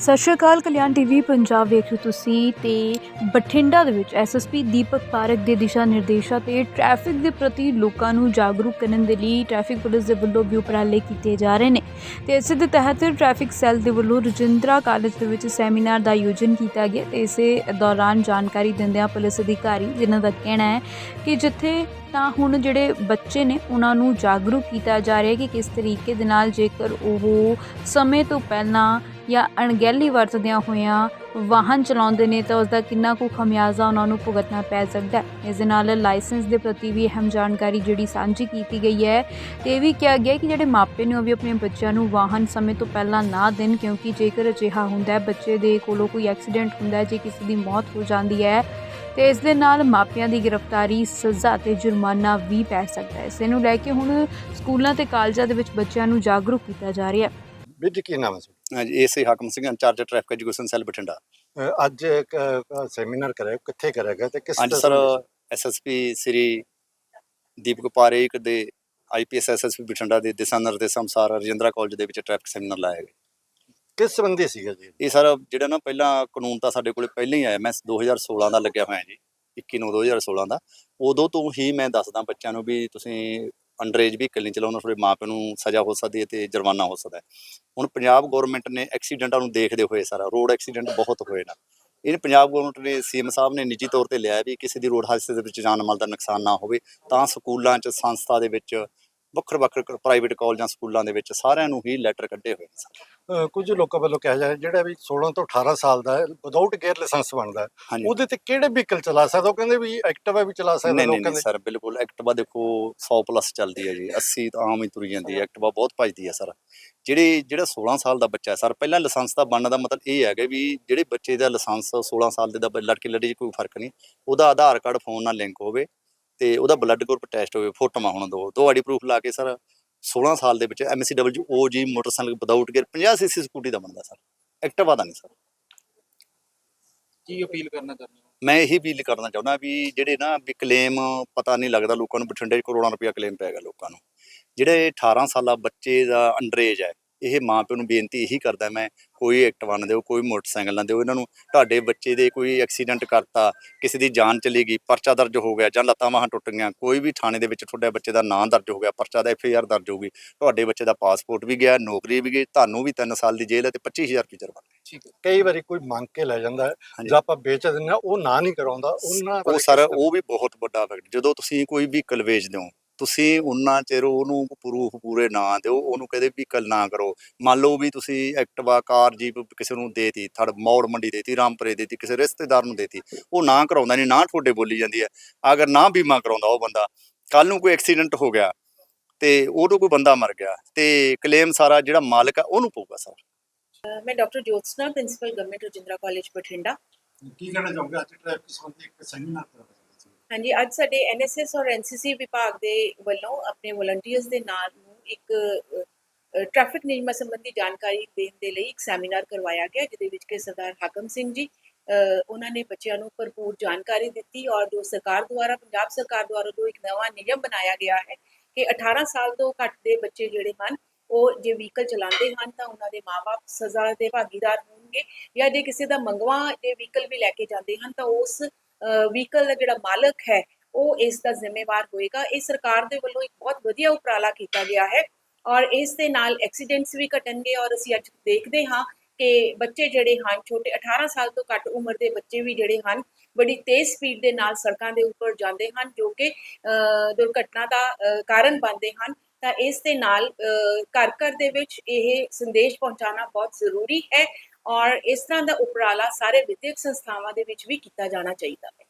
ਸਤਿ ਸ਼੍ਰੀ ਅਕਾਲ, ਕਲਿਆਣ ਟੀਵੀ ਪੰਜਾਬ ਵੇਖ ਰਹੇ ਤੁਸੀਂ ਤੇ ਬਠਿੰਡਾ ਦੇ ਵਿੱਚ ਐਸਐਸਪੀ ਦੀਪਕ ਪਾਰਕ ਦੇ ਦਿਸ਼ਾ ਨਿਰਦੇਸ਼ਾਂ ਤੇ ਟ੍ਰੈਫਿਕ ਦੇ ਪ੍ਰਤੀ ਲੋਕਾਂ ਨੂੰ ਜਾਗਰੂਕ ਕਰਨ ਦੇ ਲਈ ਟ੍ਰੈਫਿਕ ਪੁਲਿਸ ਦੇ ਵੱਲੋਂ ਵੀ ਉਪਰਾਲੇ ਕੀਤੇ ਜਾ ਰਹੇ ਨੇ। ਤੇ ਇਸੇ ਦੇ ਤਹਿਤ ਟ੍ਰੈਫਿਕ ਸੈੱਲ ਦੇ ਵੱਲੋਂ ਰਜਿੰਦਰਾ ਕਾਲਜ ਦੇ ਵਿੱਚ ਸੈਮੀਨਾਰ ਦਾ ਆਯੋਜਨ ਕੀਤਾ ਗਿਆ ਤੇ ਇਸੇ ਦੌਰਾਨ ਜਾਣਕਾਰੀ ਦਿੰਦਿਆਂ ਪੁਲਿਸ ਅਧਿਕਾਰੀ ਜਿਨ੍ਹਾਂ ਦਾ ਕਹਿਣਾ ਹੈ ਕਿ ਜਿੱਥੇ ਤਾਂ ਹੁਣ ਜਿਹੜੇ ਬੱਚੇ ਨੇ, ਉਹਨਾਂ ਨੂੰ ਜਾਗਰੂਕ ਕੀਤਾ ਜਾ ਰਿਹਾ ਹੈ ਕਿ ਕਿਸ ਤਰੀਕੇ ਦੇ ਨਾਲ ਜੇਕਰ ਉਹ ਸਮੇਂ ਤੋਂ ਪਹਿਲਾਂ ਜਾਂ ਅਣਗਹਿਲੀ ਵਰਤਦਿਆਂ ਹੋਇਆਂ ਵਾਹਨ ਚਲਾਉਂਦੇ ਨੇ ਤਾਂ ਉਸ ਦਾ ਕਿੰਨਾ ਕੁ ਖਮਿਆਜ਼ਾ ਉਹਨਾਂ ਨੂੰ ਭੁਗਤਣਾ ਪੈ ਸਕਦਾ ਇਸ ਦੇ ਨਾਲ ਲਾਇਸੈਂਸ ਦੇ ਪ੍ਰਤੀ ਵੀ ਅਹਿਮ ਜਾਣਕਾਰੀ ਜਿਹੜੀ ਸਾਂਝੀ ਕੀਤੀ ਗਈ ਹੈ। ਤੇ ਇਹ ਵੀ ਕਿਹਾ ਗਿਆ ਕਿ ਜਿਹੜੇ ਮਾਪੇ ਨੇ ਉਹ ਵੀ ਆਪਣੇ ਬੱਚਿਆਂ ਨੂੰ ਵਾਹਨ ਸਮੇਂ ਤੋਂ ਪਹਿਲਾਂ ਨਾ ਦੇਣ ਕਿਉਂਕਿ ਜੇਕਰ ਅਜਿਹਾ ਹੁੰਦਾ ਹੈ, ਬੱਚੇ ਦੇ ਕੋਲੋਂ ਕੋਈ ਐਕਸੀਡੈਂਟ ਹੁੰਦਾ ਹੈ, ਜੇ ਕਿਸੇ ਦੀ ਮੌਤ ਹੋ ਜਾਂਦੀ ਹੈ, ਤੇ ਇਸ ਦੇ ਨਾਲ ਮਾਪਿਆਂ ਦੀ ਗ੍ਰਿਫਤਾਰੀ, ਸਜ਼ਾ ਤੇ ਜੁਰਮਾਨਾ ਵੀ ਪੈ ਸਕਦਾ ਹੈ। ਇਸੇ ਨੂੰ ਲੈ ਕੇ ਹੁਣ ਸਕੂਲਾਂ ਤੇ ਕਾਲਜਾਂ ਦੇ ਵਿੱਚ ਬੱਚਿਆਂ ਨੂੰ ਜਾਗਰੂਕ ਕੀਤਾ ਜਾ ਰਿਹਾ ਹੈ। ਵੀਰ ਕੀ ਨਾਮ ਹੈ ਹਾਂਜੀ AC Hakam Singh incharge traffic education cell Bathinda ਅੱਜ ਇੱਕ ਸੈਮੀਨਾਰ ਕਰਿਆ ਕਿੱਥੇ ਕਰਿਆ ਗਿਆ ਤੇ ਕਿਸ ਅੱਜ ਤਰ੍ਹਾਂ ਸਰ ਐਸਐਸਪੀ ਸ੍ਰੀ ਦੀਪਕ ਪਾਰੇਕ ਦੇ ਆਈਪੀਐਸ ਐਸਐਸਪੀ ਬਠਿੰਡਾ ਦੇ ਦਿਸ਼ਾ ਨਿਰਦੇਸ਼ਾਂ ਅਨੁਸਾਰ ਰਜਿੰਦਰਾ ਕਾਲਜ ਦੇ ਵਿੱਚ ਟ੍ਰੈਫਿਕ ਸੈਮੀਨਾਰ ਲਾਇਆ ਗਿਆ। ਕਿਸ ਸੰਬੰਧੀ ਸੀਗਾ ਜੀ? ਇਹ ਸਰ ਜਿਹੜਾ ਨਾ ਪਹਿਲਾਂ ਕਾਨੂੰਨ ਤਾਂ ਸਾਡੇ ਕੋਲੇ ਪਹਿਲਾਂ ਹੀ ਆਇਆ ਮੈਂ 2016 ਦਾ ਲੱਗਿਆ ਹੋਇਆ ਜੀ 21 ਨੂੰ 2016 ਦਾ। ਉਦੋਂ ਤੋਂ ਹੀ ਮੈਂ ਦੱਸਦਾ ਬੱਚਿਆਂ ਨੂੰ ਵੀ ਤੁਸੀਂ ਅੰਡਰੇਜ ਵਹੀਕਲ ਨਹੀਂ ਚਲਾਉਣਾ ਤੁਹਾਡੇ ਮਾਪਿਆਂ ਨੂੰ ਸਜ਼ਾ ਹੋ ਸਕਦੀ ਹੈ ਤੇ ਜੁਰਮਾਨਾ ਹੋ ਸਕਦਾ ਹੁਣ ਪੰਜਾਬ ਗਵਰਨਮੈਂਟ ਨੇ ਐਕਸੀਡੈਂਟਾਂ ਨੂੰ ਦੇਖਦੇ ਹੋਏ ਸਾਰਾ ਰੋਡ ਐਕਸੀਡੈਂਟ ਬਹੁਤ ਹੋਏ ਨਾ। ਇਹ ਪੰਜਾਬ ਗਵਰਨਮੈਂਟ ਨੇ ਸੀਐਮ ਸਾਹਿਬ ਨੇ ਨਿੱਜੀ ਤੌਰ ਤੇ ਲਿਆ ਵੀ ਕਿਸੇ ਦੀ ਰੋਡ ਹਾਦਸੇ ਦੇ ਵਿੱਚ ਜਾਨ ਮਾਲ ਦਾ ਨੁਕਸਾਨ ਨਾ ਹੋਵੇ, ਤਾਂ ਸਕੂਲਾਂ 'ਚ, ਸੰਸਥਾ ਦੇ ਵਿੱਚ ਵੱਖਰ ਵੱਖਰੇ ਪ੍ਰਾਈਵੇਟ ਕਾਲਜਾਂ ਸਕੂਲਾਂ ਦੇ ਵਿੱਚ ਸਾਰਿਆਂ ਨੂੰ ਹੀ ਲੈਟਰ ਕੱਢੇ ਹੋਏ ਨੇ ਸਰ। ਕੁਝ ਲੋਕਾਂ ਵੱਲੋਂ ਕਿਹਾ ਜਾ ਰਿਹਾ ਜਿਹੜਾ ਵੀ 16 ਤੋਂ 18 ਸਾਲ ਦਾ ਹੈ ਵਿਦਆਊਟ ਗੇਅਰ ਲਾਇਸੈਂਸ ਬਣਦਾ ਹਾਂਜੀ। ਉਹਦੇ ਤੇ ਕਿਹੜੇ ਵਹੀਕਲ ਚਲਾ ਸਕਦਾ? ਉਹ ਕਹਿੰਦੇ ਵੀ ਐਕਟਿਵਾ ਵੀ ਚਲਾ ਸਕਦਾ ਨਹੀਂ ਨਹੀਂ ਲੋਕਾਂ ਨਹੀਂ ਦੇ। ਸਰ ਬਿਲਕੁਲ ਐਕਟਿਵਾ ਦੇਖੋ 100 ਪਲੱਸ ਚੱਲਦੀ ਹੈ ਜੀ 80 ਤਾਂ ਆਮ ਹੀ ਤੁਰੀ ਜਾਂਦੀ ਹੈ ਐਕਟਿਵਾ ਬਹੁਤ ਭੱਜਦੀ ਹੈ ਸਰ। ਜਿਹੜੇ ਜਿਹੜਾ 16 ਸਾਲ ਦਾ ਬੱਚਾ ਹੈ ਸਰ ਪਹਿਲਾਂ ਲਾਇਸੈਂਸ ਦਾ ਬਣਨ ਦਾ ਮਤਲਬ ਇਹ ਹੈਗਾ ਵੀ ਜਿਹੜੇ ਬੱਚੇ ਦਾ ਲਾਇਸੈਂਸ 16 ਸਾਲ ਦੇ ਦਾ ਬ- ਲੜਕੇ ਲੜੀ 'ਚ ਕੋਈ ਫ਼ਰਕ ਨਹੀਂ। ਉਹਦਾ ਆਧਾਰ ਕਾਰਡ ਫੋਨ ਨਾਲ ਲਿੰਕ ਹੋਵੇ ਤੇ ਉਹਦਾ ਬਲੱਡ ਗਰੁੱਪ ਟੈਸਟ ਹੋਵੇ ਫੋਟੋਆਂ ਹੋਣ ਦੋ ਦੋ ਆਈਡੀ ਪ੍ਰੂਫ ਲਾ ਕੇ ਸਰ 16 ਸਾਲ ਦੇ ਵਿੱਚ MCW OG motorcycle without gear 50 CC scooty ਦਾ ਬਣਦਾ ਸਰ ਐਕਟਿਵਾ ਦਾ ਨਹੀਂ ਸਰ। ਕੀ ਅਪੀਲ ਕਰਨਾ ਚਾਹੁੰਦੇ ਹੋ? ਮੈਂ ਇਹੀ ਅਪੀਲ ਕਰਨਾ ਚਾਹੁੰਦਾ ਵੀ ਜਿਹੜੇ ਨਾ ਵੀ ਕਲੇਮ ਪਤਾ ਨਹੀਂ ਲੱਗਦਾ ਲੋਕਾਂ ਨੂੰ ਬਠਿੰਡੇ ਕਰੋੜਾਂ ਰੁਪਇਆ ਕਲੇਮ ਪੈ ਗਿਆ ਲੋਕਾਂ ਨੂੰ। ਜਿਹੜੇ 18 ਸਾਲਾ ਬੱਚੇ ਦਾ ਅੰਡਰੇਜ ਹੈ ਇਹ ਮਾਂ ਪਿਓ ਨੂੰ ਬੇਨਤੀ ਇਹੀ ਕਰਦਾ ਮੈਂ ਕੋਈ ਐਕਟਿਵਾ ਨਾ ਦਿਓ ਕੋਈ ਮੋਟਰਸਾਈਕਲ ਨਾ ਦਿਓ ਇਹਨਾਂ ਨੂੰ ਤੁਹਾਡੇ ਬੱਚੇ ਦੇ ਕੋਈ ਐਕਸੀਡੈਂਟ ਕਰਤਾ ਕਿਸੇ ਦੀ ਜਾਨ ਚਲੀ ਗਈ ਪਰਚਾ ਦਰਜ ਹੋ ਗਿਆ ਜਾਂ ਲੱਤਾਂ ਬਾਹਾਂ ਟੁੱਟ ਗਈਆਂ ਕੋਈ ਵੀ ਥਾਣੇ ਦੇ ਵਿੱਚ ਤੁਹਾਡੇ ਬੱਚੇ ਦਾ ਨਾਂ ਦਰਜ ਹੋ ਗਿਆ ਪਰਚਾ ਦਾ ਐਫ ਆਰ ਦਰਜ ਹੋ ਗਈ ਤੁਹਾਡੇ ਬੱਚੇ ਦਾ ਪਾਸਪੋਰਟ ਵੀ ਗਿਆ ਨੌਕਰੀ ਵੀ ਗਈ ਤੁਹਾਨੂੰ ਵੀ 3 ਸਾਲ ਦੀ ਜੇਲ੍ਹ ਹੈ ਤੇ 25000 ਰੁਪਏ ਜੁਰਮਾਨਾ ਠੀਕ ਹੈ ਕਈ ਵਾਰੀ ਕੋਈ ਮੰਗ ਕੇ ਲੈ ਜਾਂਦਾ ਹੈ। ਜੇ ਆਪਾਂ ਵੇਚ ਦਿੰਦੇ ਹਾਂ ਉਹ ਨਾ ਨਹੀਂ ਕਰਾਉਂਦਾ ਉਹਨਾਂ ਉਹ ਸਰ ਉਹ ਵੀ ਬਹੁਤ ਵੱਡਾ ਫੈਕਟ ਜਦੋਂ ਤੁਸੀਂ ਕੋਈ ਵਹੀਕਲ ਵੇਚਦੇ ਹੋ ਤੁਸੀਂ ਉਨਾ ਚਿਰ ਉਹਨੂੰ ਪ੍ਰੂਫ ਪੂਰੇ ਨਾ ਦਿਓ ਉਹਨੂੰ ਕਦੇ ਵਹੀਕਲ ਨਾ ਕਰੋ। ਮੰਨ ਲਓ ਵੀ ਤੁਸੀਂ ਐਕਟਿਵਾ ਕਾਰ ਜੀਪ ਕਿਸੇ ਨੂੰ ਦੇਤੀ ਥੜ ਮੌੜ ਮੰਡੀ ਦੇਤੀ ਰਾਮਪੁਰੇ ਦੇਤੀ ਕਿਸੇ ਰਿਸ਼ਤੇਦਾਰ ਨੂੰ ਦੇਤੀ ਉਹ ਨਾ ਕਰਾਉਂਦਾ ਨਹੀਂ ਨਾ ਤੁਹਾਡੇ ਬੋਲੀ ਜਾਂਦੀ ਹੈ। ਅਗਰ ਨਾ ਬੀਮਾ ਕਰਾਉਂਦਾ ਉਹ ਬੰਦਾ ਕੱਲ ਨੂੰ ਕੋਈ ਐਕਸੀਡੈਂਟ ਹੋ ਗਿਆ ਤੇ ਉਹਦੋਂ ਕੋਈ ਬੰਦਾ ਮਰ ਗਿਆ ਤੇ ਕਲੇਮ ਸਾਰਾ ਜਿਹੜਾ ਮਾਲਕ ਆ ਉਹਨੂੰ ਪਊਗਾ ਸਰ। ਮੈਂ doctor Jyotsna principal government Rajindra college Bathinda. ਕੀ ਕਹਿਣਾ ਚਾਹੋਗੇ ਅੱਜ ਟ੍ਰੈਫਿਕ ਸੰਬੰਧੀ ਇੱਕ ਸੈਮੀਨਾਰ ਕਰਾਇਆ ਹਾਂਜੀ, ਅੱਜ ਸਾਡੇ ਐਨਐਸਐਸ ਔਰ ਐਨਸੀਸੀ ਵਿਭਾਗ ਦੇ ਵੱਲੋਂ ਆਪਣੇ ਵਲੰਟੀਅਰਸ ਦੇ ਨਾਲ ਨੂੰ ਇੱਕ ਟ੍ਰੈਫਿਕ ਨਿਯਮਾਂ ਸੰਬੰਧੀ ਜਾਣਕਾਰੀ ਦੇਣ ਦੇ ਲਈ ਇੱਕ ਸੈਮੀਨਾਰ ਕਰਵਾਇਆ ਗਿਆ, ਜਿਹਦੇ ਵਿੱਚ ਕਿ ਸਰਦਾਰ ਹਾਕਮ ਸਿੰਘ ਜੀ ਉਹਨਾਂ ਨੇ ਬੱਚਿਆਂ ਨੂੰ ਭਰਪੂਰ ਜਾਣਕਾਰੀ ਦਿੱਤੀ ਔਰ ਜੋ ਸਰਕਾਰ ਦੁਆਰਾ, ਪੰਜਾਬ ਸਰਕਾਰ ਦੁਆਰਾ ਜੋ ਇੱਕ ਨਵਾਂ ਨਿਯਮ ਬਣਾਇਆ ਗਿਆ ਹੈ ਕਿ 18 ਸਾਲ ਤੋਂ ਘੱਟ ਦੇ ਬੱਚੇ ਜਿਹੜੇ ਹਨ, ਉਹ ਜੇ ਵਹੀਕਲ ਚਲਾਉਂਦੇ ਹਨ ਤਾਂ ਉਹਨਾਂ ਦੇ ਮਾਪੇ ਸਜ਼ਾ ਦੇ ਭਾਗੀਦਾਰ ਹੋਣਗੇ ਜਾਂ ਜੇ ਕਿਸੇ ਦਾ ਮੰਗਵਾ ਜੇ ਵਹੀਕਲ ਵੀ ਲੈ ਕੇ ਜਾਂਦੇ ਹਨ ਤਾਂ ਉਸ ਵਹੀਕਲ ਦਾ ਜਿਹੜਾ ਮਾਲਕ ਹੈ ਉਹ ਇਸ ਦਾ ਜ਼ਿੰਮੇਵਾਰ ਹੋਏਗਾ। ਇਹ ਸਰਕਾਰ ਦੇ ਵੱਲੋਂ ਇੱਕ ਬਹੁਤ ਵਧੀਆ ਉਪਰਾਲਾ ਕੀਤਾ ਗਿਆ ਹੈ ਔਰ ਇਸ ਦੇ ਨਾਲ ਐਕਸੀਡੈਂਟਸ ਵੀ ਘਟਣਗੇ ਔਰ ਅਸੀਂ ਅੱਜ ਦੇਖਦੇ ਹਾਂ ਕਿ ਬੱਚੇ ਜਿਹੜੇ ਹਨ ਛੋਟੇ 18 ਸਾਲ ਤੋਂ ਘੱਟ ਉਮਰ ਦੇ ਬੱਚੇ ਵੀ ਜਿਹੜੇ ਹਨ ਬੜੀ ਤੇਜ਼ ਸਪੀਡ ਦੇ ਨਾਲ ਸੜਕਾਂ ਦੇ ਉੱਪਰ ਜਾਂਦੇ ਹਨ ਜੋ ਕਿ ਅ, ਦੁਰਘਟਨਾ ਦਾ ਅ, ਕਾਰਨ ਬਣਦੇ ਹਨ। ਤਾਂ ਇਸ ਦੇ ਨਾਲ ਅ, ਘਰ ਘਰ ਦੇ ਵਿੱਚ ਇਹ ਸੰਦੇਸ਼ ਪਹੁੰਚਾਉਣਾ ਬਹੁਤ ਜ਼ਰੂਰੀ ਹੈ ਔਰ ਇਸ ਤਰ੍ਹਾਂ ਦਾ ਉਪਰਾਲਾ ਸਾਰੇ ਵਿਦਿਅਕ ਸੰਸਥਾਵਾਂ ਦੇ ਵਿੱਚ ਵੀ ਕੀਤਾ ਜਾਣਾ ਚਾਹੀਦਾ ਹੈ।